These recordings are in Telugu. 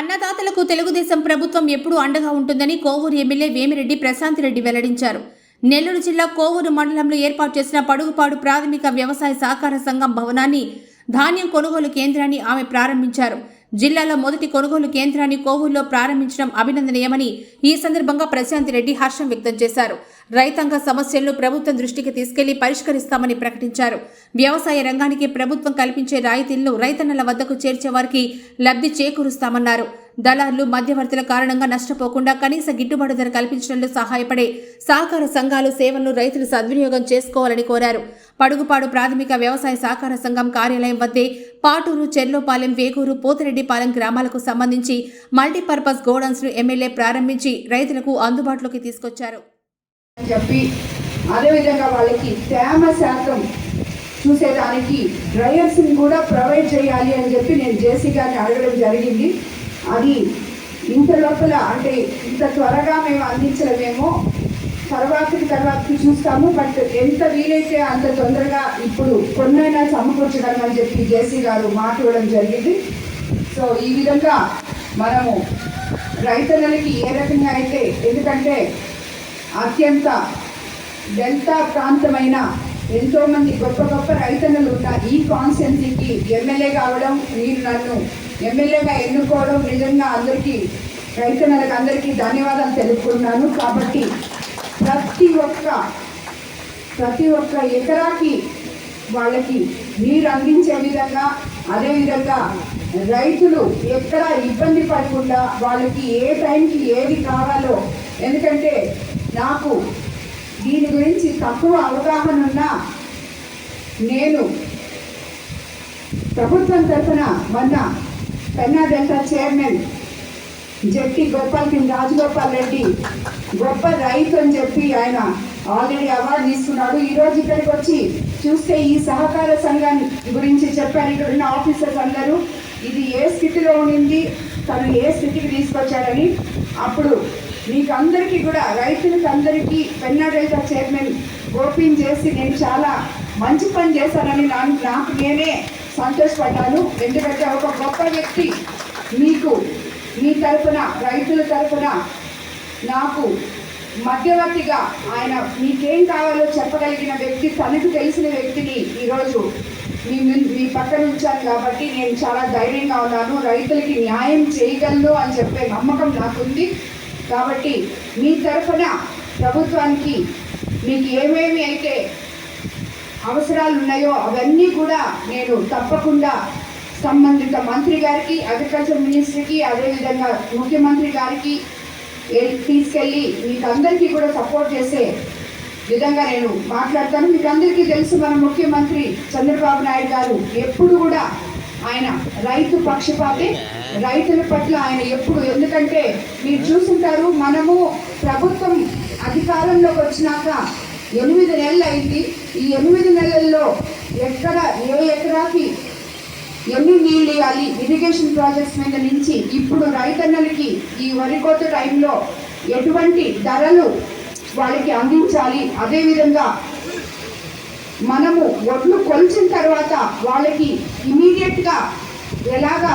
అన్నదాతలకు తెలుగుదేశం ప్రభుత్వం ఎప్పుడూ అండగా ఉంటుందని కోవూరు ఎమ్మెల్యే వేమిరెడ్డి ప్రశాంత్ రెడ్డి వెల్లడించారు. నెల్లూరు జిల్లా కోవూరు మండలంలో ఏర్పాటు చేసిన పడుగుపాడు ప్రాథమిక వ్యవసాయ సహకార సంఘం భవనాన్ని ధాన్యం కొనుగోలు కేంద్రాన్ని ఆమె ప్రారంభించారు. జిల్లాలో మొదటి కొనుగోలు కేంద్రాన్ని కోవూరులో ప్రారంభించడం అభినందనీయమని ఈ సందర్భంగా ప్రశాంత్ రెడ్డి హర్షం వ్యక్తం చేశారు. రైతాంగ సమస్యలను ప్రభుత్వం దృష్టికి తీసుకెళ్ళి పరిష్కరిస్తామని ప్రకటించారు. వ్యవసాయ రంగానికి ప్రభుత్వం కల్పించే రాయితీలను రైతన్నల వద్దకు చేర్చే వారికి లబ్ధి చేకూరుస్తామన్నారు. దళారులు మధ్యవర్తుల కారణంగా నష్టపోకుండా కనీస గిట్టుబాటు ధర కల్పించడంలో సహాయపడే సహకార సంఘాలు సేవలను రైతులు సద్వినియోగం చేసుకోవాలని కోరారు. పడుగుపాడు ప్రాథమిక వ్యవసాయ సహకార సంఘం కార్యాలయం వద్దే పాటూరు చెర్లోపాలెం వేగూరు పోతిరెడ్డిపాలెం గ్రామాలకు సంబంధించి మల్టీపర్పస్ గోడౌన్స్ను ఎమ్మెల్యే ప్రారంభించి రైతులకు అందుబాటులోకి తీసుకొచ్చారు. అని చెప్పి అదేవిధంగా వాళ్ళకి తేమ శాతం చూసేదానికి డ్రైవర్స్ని కూడా ప్రొవైడ్ చేయాలి అని చెప్పి నేను జేసీ గారిని అడగడం జరిగింది. అది ఇంత లోపల అంటే ఇంత త్వరగా మేము అందించలేమేమో తర్వాతకి తర్వాతకి చూస్తాము బట్ ఎంత వీలైతే అంత తొందరగా ఇప్పుడు కొన్నైనా సమకూర్చడం అని చెప్పి జేసీ గారు మాట్లాడడం జరిగింది. సో ఈ విధంగా మనము రైతన్నలకి ఏ రకంగా అయితే ఎందుకంటే అత్యంత డెల్టా ప్రాంతమైన ఎంతోమంది గొప్ప గొప్ప రైతన్నలు ఉన్న ఈ కాన్స్టెన్సీకి ఎమ్మెల్యే కావడం మీరు నన్ను ఎమ్మెల్యేగా ఎన్నుకోవడం నిజంగా అందరికీ రైతన్నలకు అందరికీ ధన్యవాదాలు తెలుపుకున్నాను కాబట్టి ప్రతి ఒక్క ప్రతి ఒక్క ఎకరాకి వాళ్ళకి నీరు అందించే విధంగా అదేవిధంగా రైతులు ఎక్కడ ఇబ్బంది పడకుండా వాళ్ళకి ఏ టైంకి ఏది కావాలో ఎందుకంటే నాకు దీని గురించి తక్కువ అవగాహన ఉన్నా నేను ప్రభుత్వం తరఫున మొన్న పెన్నా డెల్టా చైర్మన్ జట్టి గోపాల్ కింగ్ రాజగోపాల్ రెడ్డి గొప్ప రైతు అని చెప్పి ఆయన ఆల్రెడీ అవార్డు తీసుకున్నాడు ఈరోజు ఇక్కడికి వచ్చి చూస్తే ఈ సహకార సంఘాన్ని గురించి చెప్పారు. ఇక్కడ ఉన్న ఆఫీసర్స్ అందరూ ఇది ఏ స్థితిలో ఉండింది? తను ఏ స్థితికి తీసుకొచ్చాడని. అప్పుడు మీకు అందరికీ కూడా రైతులకు అందరికీ పెన్నాడైత చైర్మన్ ఓపెన్ చేసి నేను చాలా మంచి పని చేశానని నాకు నేనే సంతోషపడ్డాను. ఎందుకంటే ఒక గొప్ప వ్యక్తి మీకు మీ తరఫున రైతుల తరఫున నాకు మధ్యవర్తిగా ఆయన మీకేం కావాలో చెప్పగలిగిన వ్యక్తి తనకు తెలిసిన వ్యక్తిని ఈరోజు మీ మీ పక్కన ఉంచాను కాబట్టి నేను చాలా ధైర్యంగా ఉన్నాను. రైతులకి న్యాయం చేయగలను అని చెప్పే నమ్మకం నాకుంది. కాబట్టి మీ తరఫున ప్రభుత్వానికి మీకు ఏమేమి అయితే అవసరాలు ఉన్నాయో అవన్నీ కూడా నేను తప్పకుండా సంబంధిత మంత్రి గారికి అగ్రికల్చర్ మినిస్ట్రీకి అదేవిధంగా ముఖ్యమంత్రి గారికి తీసుకెళ్ళి మీకు అందరికీ కూడా సపోర్ట్ చేసే విధంగా నేను మాట్లాడతాను. మీకు అందరికీ తెలుసు మన ముఖ్యమంత్రి చంద్రబాబు నాయుడు గారు ఎప్పుడు కూడా ఆయన రైతు పక్షపాతే రైతుల పట్ల ఆయన ఎప్పుడు ఎందుకంటే మీరు చూసుంటారు మనము ప్రభుత్వం అధికారంలోకి వచ్చినాక ఎనిమిది నెలలు అయింది. ఈ ఎనిమిది నెలల్లో ఎక్కడ ఏ ఎకరాకి ఎన్ని నీళ్ళు ఇవ్వాలి ఇరిగేషన్ ప్రాజెక్ట్స్ మీద నుంచి ఇప్పుడు రైతన్నలకి ఈ వరి కోత టైంలో ఎటువంటి ధరలు వాళ్ళకి అందించాలి? అదేవిధంగా మనము ఒడ్లు కొలిచిన తర్వాత వాళ్ళకి ఇమీడియట్గా ఎలాగా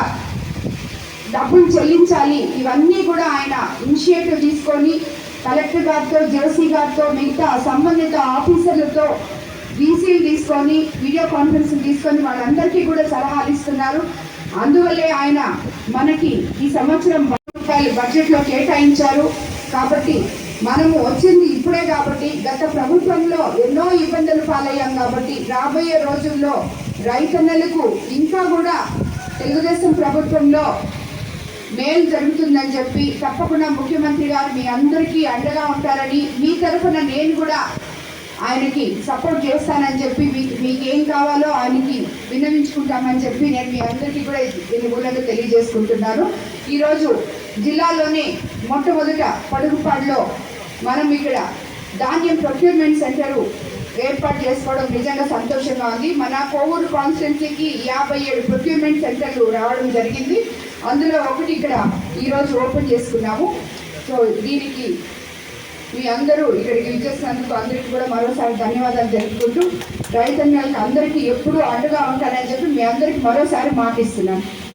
డబ్బులు చెల్లించాలి? ఇవన్నీ కూడా ఆయన ఇనిషియేటివ్ తీసుకొని కలెక్టర్ గారితో జేసీ గారితో మిగతా సంబంధిత ఆఫీసర్లతో బీసీలు తీసుకొని వీడియో కాన్ఫరెన్స్ తీసుకొని వాళ్ళందరికీ కూడా సలహాలు ఇస్తున్నారు. అందువల్లే ఆయన మనకి ఈ సంవత్సరం వంద రూపాయలు బడ్జెట్లో కేటాయించారు. కాబట్టి మనము వచ్చింది ఇప్పుడే కాబట్టి గత ప్రభుత్వంలో ఎన్నో ఇబ్బందులు పాలయ్యాం కాబట్టి రాబోయే రోజుల్లో రైతన్నలకు ఇంకా కూడా తెలుగుదేశం ప్రభుత్వంలో మేలు జరుగుతుందని చెప్పి తప్పకుండా ముఖ్యమంత్రి గారు మీ అందరికీ అండగా ఉంటారని మీ తరఫున నేను కూడా ఆయనకి సపోర్ట్ చేస్తానని చెప్పి మీకేం కావాలో ఆయనకి విన్నవించుకుంటామని చెప్పి నేను మీ అందరికీ కూడా దీని మూలంగా తెలియజేసుకుంటున్నాను. ఈరోజు జిల్లాలోనే మొట్టమొదట పడుగుపాడులో మనం ఇక్కడ ధాన్యం ప్రొక్యూర్మెంట్ సెంటరు ఏర్పాటు చేసుకోవడం నిజంగా సంతోషంగా ఉంది. మన కోవూరు కాన్స్టిట్యున్సీకి యాభై ఏడు ప్రొక్యూర్మెంట్ సెంటర్లు రావడం జరిగింది. అందులో ఒకటి ఇక్కడ ఈరోజు ఓపెన్ చేసుకున్నాము. సో దీనికి మీ అందరూ ఇక్కడికి ఇచ్చేసినందుకు అందరికీ కూడా మరోసారి ధన్యవాదాలు తెలుపుకుంటూ రైతన్యాలకు అందరికీ ఎప్పుడూ అండగా ఉంటానని చెప్పి మీ అందరికీ మరోసారి మాటిస్తున్నాను.